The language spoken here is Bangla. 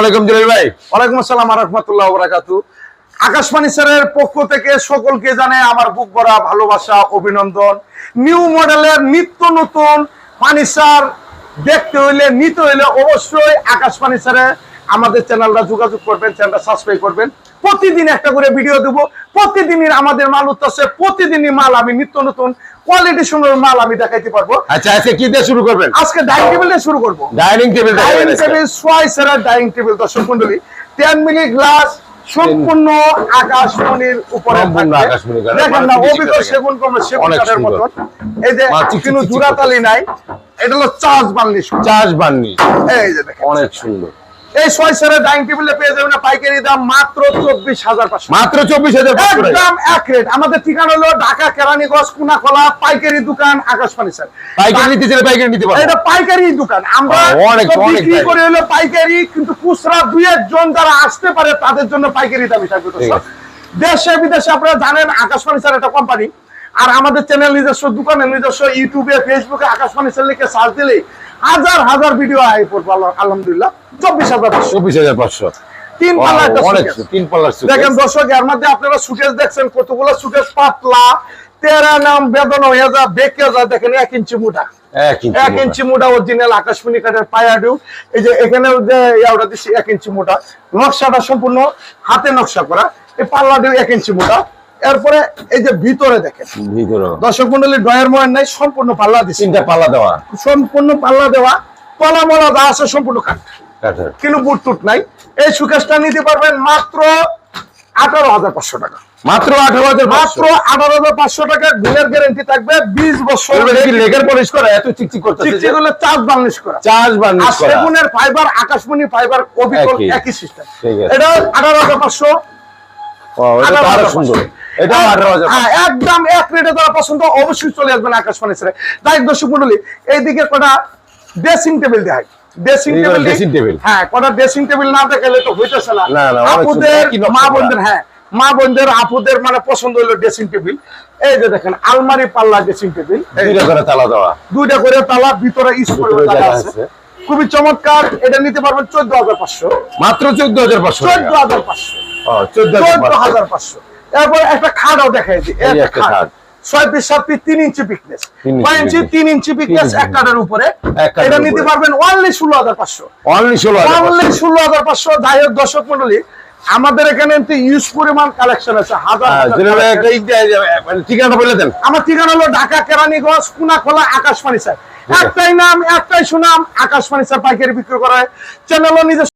আলাইকুম জলিল ভাই। ওয়ালাইকুম আসসালাম আকাশবাণী স্যারের পক্ষ থেকে সকলকে জানে আমার বুক ভালোবাসা, অভিনন্দন। নিউ মডেলের নিত্য নতুন দেখতে হইলে, নিতে হইলে অবশ্যই আকাশবাণী স্যারে আমাদের চ্যানেলটা যোগাযোগ করবেন চ্যানেলটা সাবস্ক্রাইব করবেন। প্রতিদিন একটা করে ভিডিও দেব। প্রতিদিনই আমাদের মাল উঠতেছে প্রতিদিনই মাল আমি নিত্য নতুন কোয়ালিটি সুন্দর মাল আমি দেখাইতে পারব। আচ্ছা আজকে কি দিয়ে শুরু করবেন? আজকে ডাইনিং টেবিল দিয়ে শুরু করব। ডাইনিং টেবিল ডাইনিং টেবিল সোয়াই সেরা ডাইনিং টেবিল দর্শক মন্ডলী। টেন মিলি গ্লাস সম্পূর্ণ আকাশমণির উপরে। দেখেন না অভিজ্ঞ সেগুন কমে সেগুন কাঠের মতন। এই যে কিন্তু চিক নাই এটা হলো চার্জ বার্নিশ। চার্জ বান্নি এই যে দেখেন। অনেক সুন্দর। এই ছয় ডাইনিং টেবিলে পেয়ে যাবেন পাইকারি দাম মাত্র চব্বিশ হাজার পাঁচশো। মাত্র চব্বিশ হাজার একদম এক রেট। আমাদের ঠিকানা হলো ঢাকা কেরানীগঞ্জ কুনাখলা পাইকারি দোকান আকাশ ফার্নিচার পাইকারি নিতে চাইলে পাইকারি নিতে এটা পাইকারি দোকান। আমরা বিক্রি করে হলো পাইকারি কিন্তু খুচরা দুই একজন যারা আসতে পারে তাদের জন্য পাইকারি দামি থাকবে। দেশে বিদেশে আপনারা জানেন আকাশবাণী স্যার একটা কোম্পানি আর আমাদের চ্যানেল নিজস্ব দোকানে নিজস্ব ইউটিউবে ফেসবুকে আকাশবাণী স্যার লিখে সার্চ দিলেই হাজার হাজার ভিডিও আয় পড়ব আলহামদুলিল্লাহ। চব্বিশ হাজার চব্বিশ হাজার পাঁচশো। তিন পাল্লা একটা অনেক suitcase। তিন পাল্লার দেখেন দর্শক এর মধ্যে আপনারা সুকেশ দেখছেন কতগুলো সুকেশ পাতলা তেরা নাম বেদন হয়ে যা বেঁকে যা দেখেন এক ইঞ্চি মোটা। এক ইঞ্চি মোটা। অরিজিনাল আকাশমণি কাঠের পায়াডু এই যে এখানে যে ইয়াটা দিচ্ছি এক ইঞ্চি মোটা। নকশাটা সম্পূর্ণ হাতে নকশা করা। এই পাল্লা পাল্লাটিও এক ইঞ্চি মোটা। এরপরে এই যে ভিতরে দেখেন। ভিতরে। দর্শক মন্ডলী ডয়ের ময়ের নাই সম্পূর্ণ পাল্লা দিচ্ছি তিনটা পাল্লা দেওয়া। সম্পূর্ণ পাল্লা দেওয়া। তলা মলা যা আছে সম্পূর্ণ কাঠ। কিন্তু বুট টুট নাই। এই সুকেশটা নিতে পারবেন মাত্র আঠারো হাজার পাঁচশো টাকা। মাত্র আঠারো হাজার মাত্র আঠারো হাজার পাঁচশো টাকা গ্যারেন্টি থাকবে বিশ বছর। লেগের পলিশ করে এত চিকচিক করতেছে যে। চিকচিক হলে চার্জ বার্নিশ করা। চার্জ আর সেগুনের ফাইবার আকাশমণি ফাইবার অবিকল একই। সিস্টেম এটা আঠারো হাজার পাঁচশো। আরও সুন্দর। এটা হাজার হ্যাঁ, একদম এক রেটে যারা পছন্দ অবশ্যই চলে আসবেন তাই দর্শক মন্ডলী এইদিকে কটা ড্রেসিং টেবিল দেখায় ড্রেসিং টেবিল dressing table। হ্যাঁ কটা ড্রেসিং টেবিল না দেখালে তো হইতেছে না। না, না, অনেক সুন্দর। আপুদের মা বোনদের হ্যাঁ মা বোনদের আপুদের মানে পছন্দ হলো ড্রেসিং টেবিল এই যে দেখেন আলমারি পাল্লা ড্রেসিং টেবিল দুইটা করে তালা দেওয়া। দুইটা করে তালা ভিতরে আছে। খুবই চমৎকার। এটা নিতে পারবেন চোদ্দ হাজার পাঁচশো। মাত্র চোদ্দ হাজার পাঁচশো চোদ্দ হাজার পাঁচশো। চোদ্দ হাজার পাঁচশো। এরপর একটা খাটও দেখাই দিই। একটা একটা খাট। খাট। ছয় পিস সাত পিস তিন ইঞ্চি পিকনেস তিন ইঞ্চি কয় ইঞ্চি thickness? তিন ইঞ্চি পিকনেস এক কাঠের উপরে। এটা নিতে পারবেন অনলি ষোলো হাজার পাঁচশো। অনলি ষোলো অনলি ষোলো হাজার পাঁচশো। যাই হোক দর্শক মন্ডলী আমাদের এখানে ইউজ পরিমাণ কালেকশন আছে হাজার হ্যাঁ, মানে ঠিকানাটা বলে দেন। আমার ঠিকানা হলো ঢাকা কেরানীগঞ্জ কুনাখোলা আকাশবাণী স্যার। একটাই নাম একটাই সুনাম আকাশবাণী স্যার পাইকারি বিক্রি করা হয় চ্যানেলও নিজস্ব